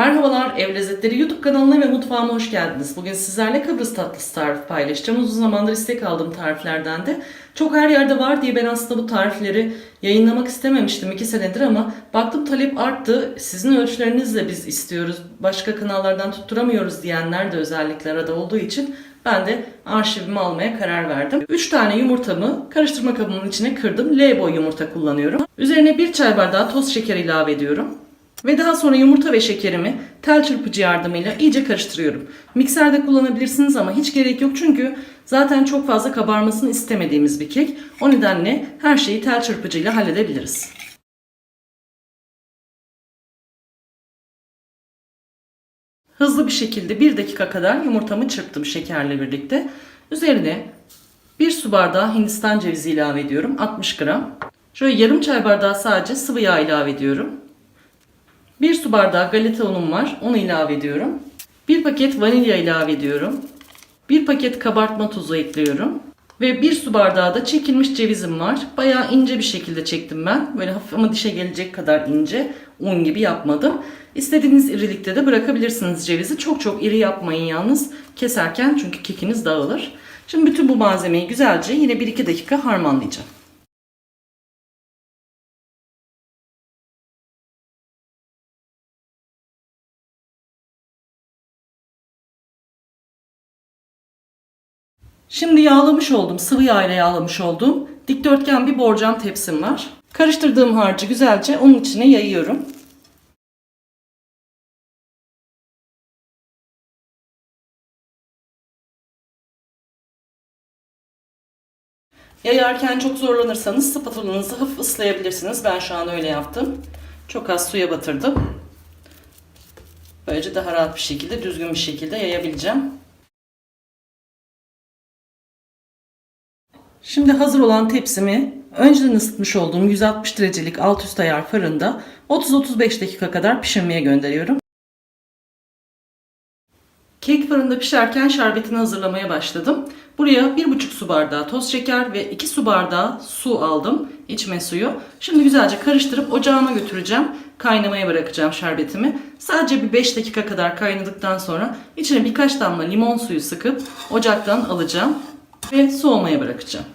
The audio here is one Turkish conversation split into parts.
Merhabalar, Ev Lezzetleri YouTube kanalına ve mutfağıma hoş geldiniz. Bugün sizlerle Kıbrıs tatlısı tarifi paylaşacağım. Uzun zamandır istek aldığım tariflerden de. Çok her yerde var diye ben aslında bu tarifleri yayınlamak istememiştim iki senedir ama baktım talep arttı. Sizin ölçülerinizle biz istiyoruz, başka kanallardan tutturamıyoruz diyenler de özellikle arada olduğu için ben de arşivimi almaya karar verdim. 3 tane yumurtamı karıştırma kabımın içine kırdım. L boy yumurta kullanıyorum. Üzerine 1 çay bardağı toz şeker ilave ediyorum. Ve daha sonra yumurta ve şekerimi tel çırpıcı yardımıyla iyice karıştırıyorum. Mikserde kullanabilirsiniz ama hiç gerek yok çünkü zaten çok fazla kabarmasını istemediğimiz bir kek. O nedenle her şeyi tel çırpıcıyla halledebiliriz. Hızlı bir şekilde 1 dakika kadar yumurtamı çırptım şekerle birlikte. Üzerine 1 su bardağı hindistan cevizi ilave ediyorum. 60 gram. Şöyle yarım çay bardağı sadece sıvı yağ ilave ediyorum. 1 su bardağı galeta unum var. Onu ilave ediyorum. 1 paket vanilya ilave ediyorum. 1 paket kabartma tozu ekliyorum. Ve 1 su bardağı da çekilmiş cevizim var. Bayağı ince bir şekilde çektim ben. Böyle hafif ama dişe gelecek kadar ince. Un gibi yapmadım. İstediğiniz irilikte de bırakabilirsiniz cevizi. Çok çok iri yapmayın yalnız keserken çünkü kekiniz dağılır. Şimdi bütün bu malzemeyi güzelce yine 1-2 dakika harmanlayacağım. Şimdi yağlamış oldum, sıvı yağ ile yağlamış olduğum dikdörtgen bir borcam tepsim var. Karıştırdığım harcı güzelce onun içine yayıyorum. Yayarken çok zorlanırsanız spatulanızı hafif ıslayabilirsiniz. Ben şu an öyle yaptım. Çok az suya batırdım. Böylece daha rahat bir şekilde, düzgün bir şekilde yayabileceğim. Şimdi hazır olan tepsimi önceden ısıtmış olduğum 160 derecelik alt üst ayar fırında 30-35 dakika kadar pişirmeye gönderiyorum. Kek fırında pişerken şerbetini hazırlamaya başladım. Buraya 1,5 su bardağı toz şeker ve 2 su bardağı su aldım. içme suyu. Şimdi güzelce karıştırıp ocağıma götüreceğim. Kaynamaya bırakacağım şerbetimi. Sadece bir 5 dakika kadar kaynadıktan sonra içine birkaç damla limon suyu sıkıp ocaktan alacağım ve soğumaya bırakacağım.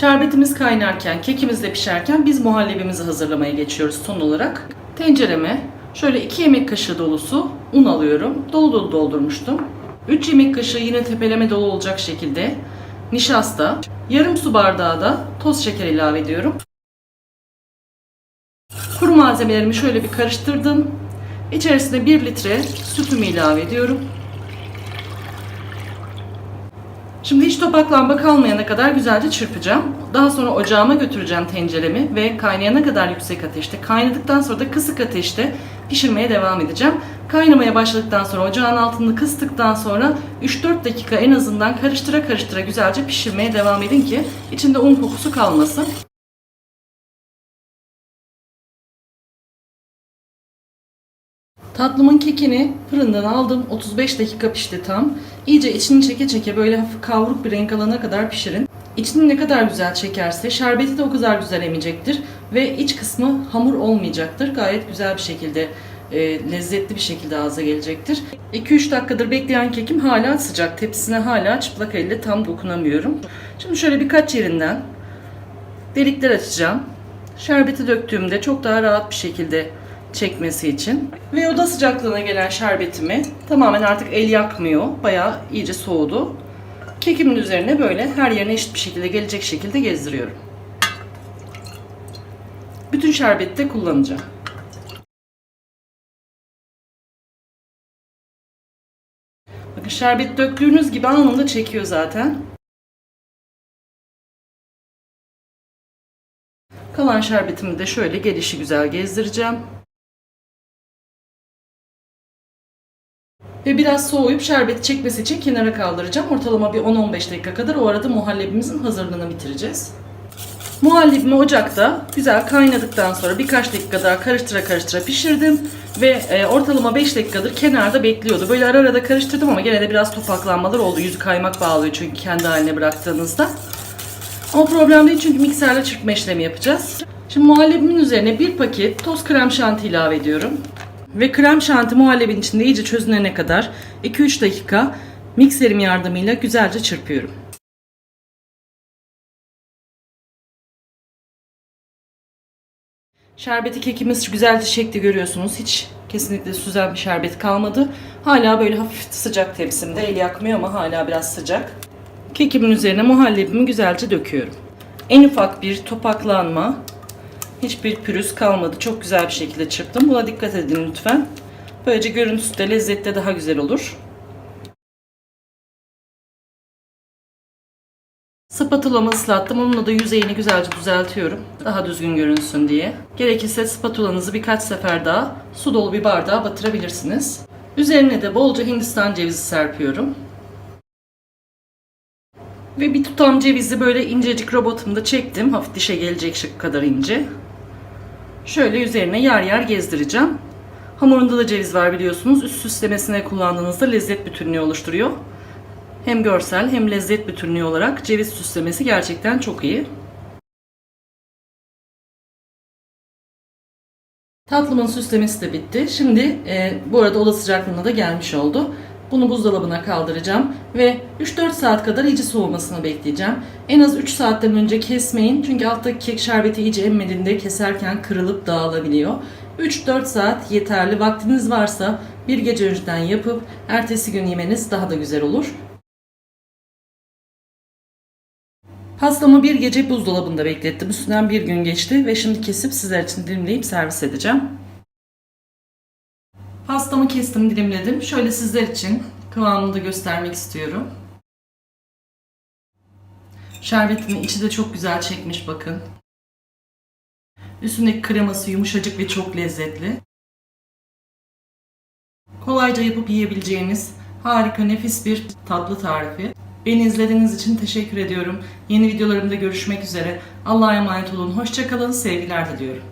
Şerbetimiz kaynarken, kekimiz de pişerken biz muhallebimizi hazırlamaya geçiyoruz son olarak. Tencereme şöyle 2 yemek kaşığı dolusu un alıyorum. Dolu dolu doldurmuştum. 3 yemek kaşığı yine tepeleme dolu olacak şekilde nişasta, yarım su bardağı da toz şeker ilave ediyorum. Kuru malzemelerimi şöyle bir karıştırdım. İçerisine 1 litre sütümü ilave ediyorum. Şimdi hiç topaklamba kalmayana kadar güzelce çırpacağım. Daha sonra ocağıma götüreceğim tenceremi ve kaynayana kadar yüksek ateşte, kaynadıktan sonra da kısık ateşte pişirmeye devam edeceğim. Kaynamaya başladıktan sonra ocağın altını kıstıktan sonra 3-4 dakika en azından karıştıra karıştıra güzelce pişirmeye devam edin ki içinde un kokusu kalmasın. Tatlımın kekini fırından aldım. 35 dakika pişti tam. İyice içini çeke çeke böyle hafif kavruk bir renk alana kadar pişirin. İçini ne kadar güzel çekerse şerbeti de o kadar güzel emecektir. Ve iç kısmı hamur olmayacaktır. Gayet güzel bir şekilde, e, lezzetli bir şekilde ağza gelecektir. 2-3 dakikadır bekleyen kekim hala sıcak. Tepsisine hala çıplak elle tam dokunamıyorum. Şimdi şöyle birkaç yerinden delikler açacağım. Şerbeti döktüğümde çok daha rahat bir şekilde çekmesi için. Ve oda sıcaklığına gelen şerbetimi tamamen artık el yakmıyor. Bayağı iyice soğudu. Kekimin üzerine böyle her yerine eşit bir şekilde gelecek şekilde gezdiriyorum. Bütün şerbeti de kullanacağım. Bakın şerbet döktüğünüz gibi anında çekiyor zaten. Kalan şerbetimi de şöyle gelişi güzel gezdireceğim. Ve biraz soğuyup şerbeti çekmesi için kenara kaldıracağım. Ortalama bir 10-15 dakika kadar o arada muhallebimizin hazırlığını bitireceğiz. Muhallebimi ocakta güzel kaynadıktan sonra birkaç dakika daha karıştıra karıştıra pişirdim. Ve e, ortalama 5 dakikadır kenarda bekliyordu. Böyle ara ara karıştırdım ama gene de biraz topaklanmalar oldu. Yüzü kaymak bağlıyor çünkü kendi haline bıraktığınızda. Ama problem değil çünkü mikserle çırpma işlemi yapacağız. Şimdi muhallebimin üzerine bir paket toz krem şanti ilave ediyorum. Ve krem şanti muhallebin içinde iyice çözünene kadar 2-3 dakika mikserim yardımıyla güzelce çırpıyorum. Şerbeti kekimiz güzelce çekti görüyorsunuz. Hiç kesinlikle süzen bir şerbet kalmadı. Hala böyle hafif sıcak tepsimde. El yakmıyor ama hala biraz sıcak. Kekimin üzerine muhallebimi güzelce döküyorum. En ufak bir topaklanma, hiçbir pürüz kalmadı. Çok güzel bir şekilde çırptım. Buna dikkat edin lütfen. Böylece görüntüsü de lezzeti de daha güzel olur. Spatulamı ıslattım. Onunla da yüzeyini güzelce düzeltiyorum. Daha düzgün görünsün diye. Gerekirse spatulanızı birkaç sefer daha su dolu bir bardağa batırabilirsiniz. Üzerine de bolca hindistan cevizi serpiyorum. Ve bir tutam cevizi böyle incecik robotumda çektim. Hafif dişe gelecek kadar ince. Şöyle üzerine yer yer gezdireceğim. Hamurunda da ceviz var biliyorsunuz. Üst süslemesine kullandığınızda lezzet bütünlüğü oluşturuyor. Hem görsel hem lezzet bütünlüğü olarak ceviz süslemesi gerçekten çok iyi. Tatlımın süslemesi de bitti. Şimdi e, bu arada oda sıcaklığına da gelmiş oldu. Bunu buzdolabına kaldıracağım ve 3-4 saat kadar iyice soğumasını bekleyeceğim. En az 3 saatten önce kesmeyin çünkü alttaki kek şerbeti iyice emmediğinde keserken kırılıp dağılabiliyor. 3-4 saat yeterli. Vaktiniz varsa bir gece önceden yapıp ertesi gün yemeniz daha da güzel olur. Pastamı bir gece buzdolabında beklettim. Üstünden bir gün geçti ve şimdi kesip sizler için dilimleyip servis edeceğim. Pastamı kestim, dilimledim. Şöyle sizler için kıvamını da göstermek istiyorum. Şerbetimin içi de çok güzel çekmiş bakın. Üstündeki kreması yumuşacık ve çok lezzetli. Kolayca yapıp yiyebileceğiniz harika nefis bir tatlı tarifi. Beni izlediğiniz için teşekkür ediyorum. Yeni videolarımda görüşmek üzere. Allah'a emanet olun. Hoşçakalın. Sevgiler diliyorum.